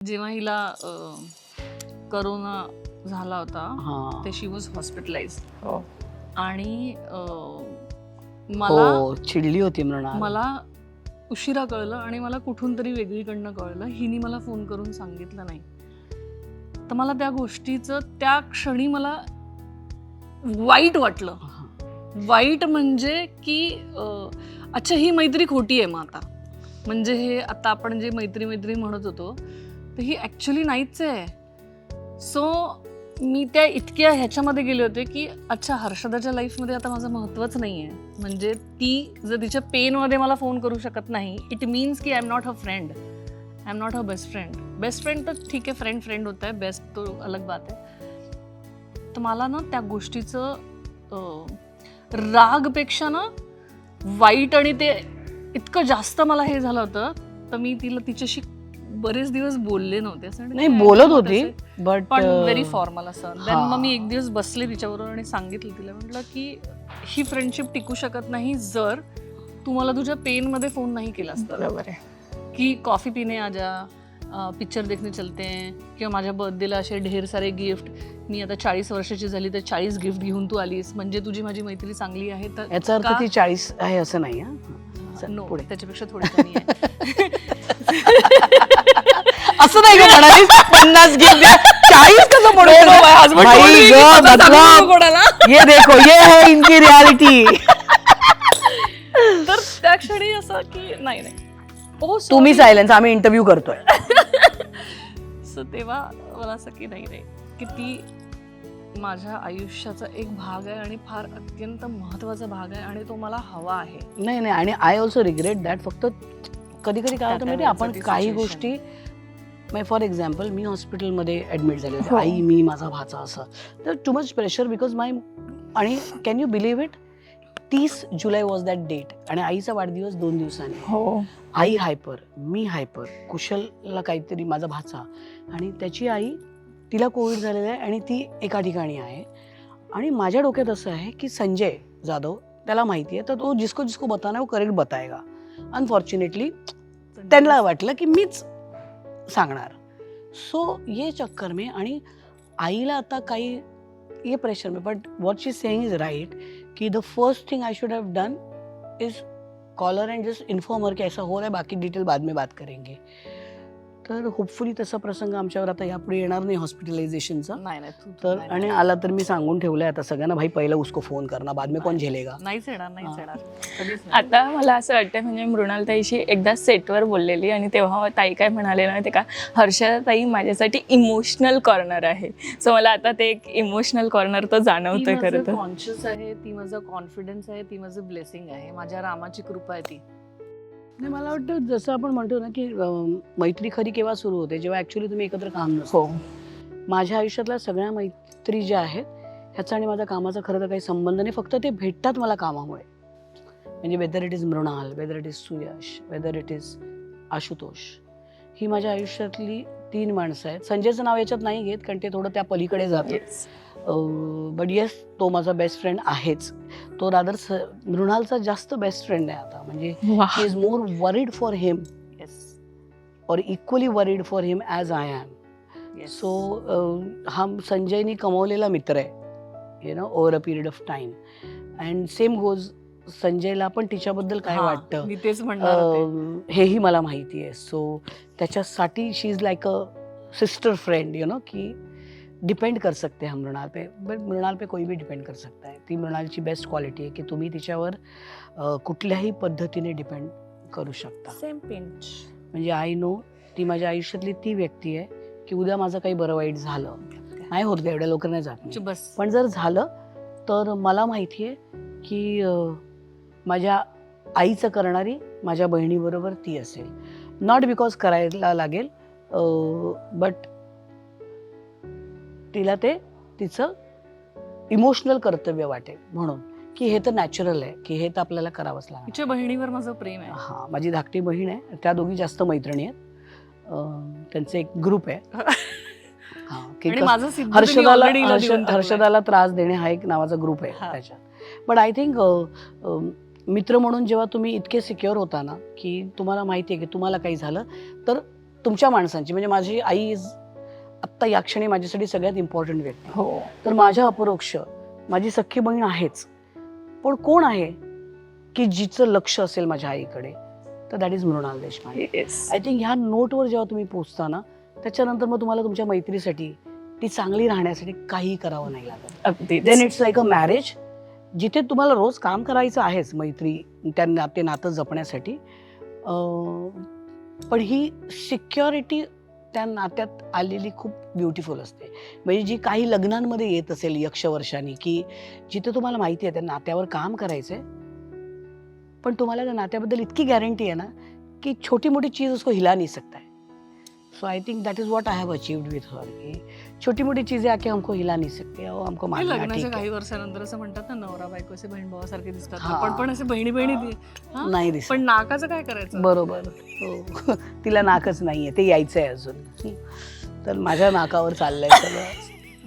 जेव्हा हिला करोना झाला होता हा. ते शी वॉज हॉस्पिटलाइज हो. आणि अं, मला हो चिडली होती मला उशिरा कळलं आणि मला कुठून तरी वेगळीकडनं कळलं. हिने मला फोन करून सांगितलं नाही. तर मला त्या गोष्टीचं त्या क्षणी मला वाईट वाटलं. हा. वाईट म्हणजे की अच्छा ही मैत्री खोटी आहे मग आता. म्हणजे हे आता आपण जे मैत्री मैत्री म्हणत होतो ही ॲक्च्युली नाहीच आहे. सो मी त्या इतक्या ह्याच्यामध्ये गेले होते की अच्छा हर्षदाच्या लाईफमध्ये आता माझं महत्त्वच नाही आहे म्हणजे ती जर तिच्या पेनमध्ये मला फोन करू शकत नाही इट मीन्स की I am not a friend I am not a best friend best friend तर ठीक आहे फ्रेंड फ्रेंड होत आहे. बेस्ट तो अलग बात आहे. तर मला ना त्या गोष्टीचं रागपेक्षा ना वाईट आणि ते इतकं जास्त मला हे झालं होतं. तर मी तिला तिच्याशी बरेच दिवस बोलले नव्हते असं नाही बोलत होतं? बट पण व्हेरी फॉर्मल असं देन. मग मी एक दिवस बसले तिच्याबरोबर आणि सांगितलं तिला म्हटलं की ही फ्रेंडशिप टिकू शकत नाही जर तू मला तुझ्या पेनमध्ये फोन नाही तर बरोबर आहे की कॉफी पिणे आजा पिक्चर देखणे चलते हैं किंवा माझ्या बर्थडेला असे ढेर सारे गिफ्ट मी आता चाळीस वर्षाची झाली तर चाळीस गिफ्ट घेऊन तू आलीस म्हणजे तुझी माझी मैत्री चांगली आहे तर याचा अर्थ? ती चाळीस आहे असं नाही हा? नो. त्याच्यापेक्षा थोडी कमी आहे असं नाही का म्हणालीस पन्नास गिफ्ट चाळीस कसं म्हणू No, no, शकत? my husband भाई told me की ग, तसं सांगू नको मतलब कोणाला. ये देखो ये है इनकी रियालिटी तर त्या क्षणी असं की नाही नाही. ओ तुम्ही सायलेन्स आम्ही इंटरव्ह्यू करतोय. सो तेव्हा मला असं की नाही नाही. की ती माझ्या आयुष्याचा एक भाग आहे आणि फार अत्यंत महत्त्वाचा भाग आहे आणि तो मला हवा आहे. नाही नाही. आणि आय ऑल्सो रिग्रेट दॅट फक्त कधी कधी काय होतं माहिती आपण काही. गोष्टी मग फॉर एक्झाम्पल मी हॉस्पिटलमध्ये ॲडमिट झाले होते. हो. आई मी माझा भाचा असं. तर too much pressure because my आणि कॅन यू बिलीव्ह इट तीस जुलै वॉज दॅट डेट आणि आईचा वाढदिवस दोन दिवसांनी. हो. आई हायपर मी हायपर कुशलला काहीतरी माझा भाचा. आणि त्याची आई तिला कोविड झालेला आहे आणि ती एका ठिकाणी आहे. आणि माझ्या डोक्यात असं आहे की संजय जाधव त्याला माहिती आहे. तर तो जिसको जिसको बताना वो करेक्ट बताएगा. अनफॉर्च्युनेटली त्यांना वाटलं की मीच सांगणार. सो ये चक्कर में आणि आईला आता काही ये प्रेशर में but what she saying is right कि the first thing I should have done is call her and just inform her की ऐसा हो रहा है बाकी डिटेल बाद में बात करेंगे. तर होपफुली तसा प्रसंग आमच्यावर आता यापुढे येणार नाही हॉस्पिटलायझेशनचा नाही नाही तू- तू तर आणि. आला तर मी सांगून ठेवलंय आता सगळ्यांना भाई पहिला उसको फोन करना बाद में कोण झेलेगा नाहीच येणार नाहीच. येणार कधीच नाही. आता मला असं वाटतं म्हणजे मृणाल ताईशी एकदा सेटवर बोललेली आणि तेव्हा ताई काय म्हणाले ना ते का हर्षदा ताई माझ्यासाठी इमोशनल कॉर्नर आहे सो मला आता ते एक इमोशनल कॉर्नर तो ती जाणवतोय खरं तर कॉन्शियस आहे ती माझं कॉन्फिडन्स आहे ती माझं ब्लेसिंग आहे माझ्या रामाची कृपा आहे ती नाही मला वाटतं जसं आपण म्हणतो ना की मैत्री खरी केव्हा सुरू होते जेव्हा ऍक्च्युली तुम्ही एकत्र काम नसतो. हो. माझ्या आयुष्यातल्या सगळ्या मैत्री ज्या आहेत ह्याचा आणि माझ्या कामाचा खरं तर काही संबंध नाही फक्त ते भेटतात मला कामामुळे. म्हणजे whether it is Mrunal whether it is Suyash whether it is Ashutosh ही माझ्या आयुष्यातली तीन माणसं आहेत. संजयचं नाव याच्यात नाही घेत कारण ते थोडं त्या पलीकडे जातं. बट येस तो माझा बेस्ट फ्रेंड आहेच. तो रादर स मृणालचा जास्त बेस्ट फ्रेंड आहे आता. म्हणजे he is more worried for him yes और equally worried for him as I am yes so हा संजयनी कमवलेला मित्र आहे you know over a period of time and same goes संजयला पण तिच्याबद्दल काय वाटतं? तेच हेही मला माहिती आहे. सो त्याच्यासाठी she is like a sister friend you know की डिपेंड कर सकते हैं हम मृणाल पे बट मृणाल पे कोई भी डिपेंड कर सकता है। ती मृणालची बेस्ट क्वालिटी आहे की तुम्ही तिच्यावर कुठल्याही पद्धतीने डिपेंड करू शकता। सेम पिंच म्हणजे आय नो ती माझ्या आयुष्यातली ती व्यक्ती आहे की उद्या माझं काही बरं वाईट झालं नाही होत का एवढ्या लवकर नाही जात. बस. पण जर झालं तर मला माहिती आहे की माझ्या आईचं करणारी माझ्या बहिणीबरोबर ती असेल. नॉट बिकॉज करायला लागेल बट तिला ते तिचं इमोशनल कर्तव्य वाटेल म्हणून. की हे तर नॅचरल आहे की हे तर आपल्याला करावंच लागणार. तिच्या बहिणीवर माझं प्रेम आहे. हा माझी धाकटी बहीण आहे त्या दोघी जास्त मैत्रिणी आहेत. अं, त्यांचे एक ग्रुप आहे. हा, की आणि कस- माझं सिद्ध हर्षदाला already हिला हर्ष- देऊन टाकलंय. हर्षदाला त्रास देणे हा एक नावाचा ग्रुप आहे हा. त्याच्यात बट आय थिंक मित्र म्हणून जेव्हा तुम्ही इतके सिक्युअर होता ना की तुम्हाला माहिती आहे की तुम्हाला काही झालं तर तुमच्या माणसांची म्हणजे माझी आई इज आत्ता या क्षणी माझ्यासाठी सगळ्यात इम्पॉर्टंट व्यक्ती. हो. तर माझ्या अपरोक्ष माझी सख्खी बहीण आहेच. पण कोण आहे की जिचं लक्ष असेल माझ्या आईकडे? तर that is Mrunal Deshpande. I think ह्या नोटवर जेव्हा तुम्ही पोचता ना त्याच्यानंतर मग तुम्हाला तुमच्या मैत्रीसाठी ती चांगली राहण्यासाठी काही करावं नाही लागत. Then it's like a marriage जिथे तुम्हाला रोज काम करायचं आहेच मैत्री त्या नाते नातं जपण्यासाठी पण ही सिक्युरिटी त्या नात्यात आलेली खूप ब्युटिफुल असते. म्हणजे जी काही लग्नांमध्ये येत असेल यक्षवर्षाने की जिथे तुम्हाला माहिती आहे त्या नात्यावर काम करायचंय पण तुम्हाला त्या नात्याबद्दल इतकी गॅरंटी आहे ना की छोटी मोठी चीज उसको हिला नाही सकता है. So I think that is what I have achieved with her की छोटी मोटी चीजें आके हमको हिला नहीं सकते और हमको हे मानना लग्नाच्या ठीक है। काही वर्षानंतर असं म्हणतात ना नवरा बायको असे बहीण भावासारखे दिसतात. हा. आपण पण असे बहिणी बहिणी दि- हा? नाही दिसत. पण नाकाचं काय करायचं? बरोबर. हो. तिला नाकच नाहीये ते यायचंय अजून. तर माझ्या नाकावर चाललंय सगळं.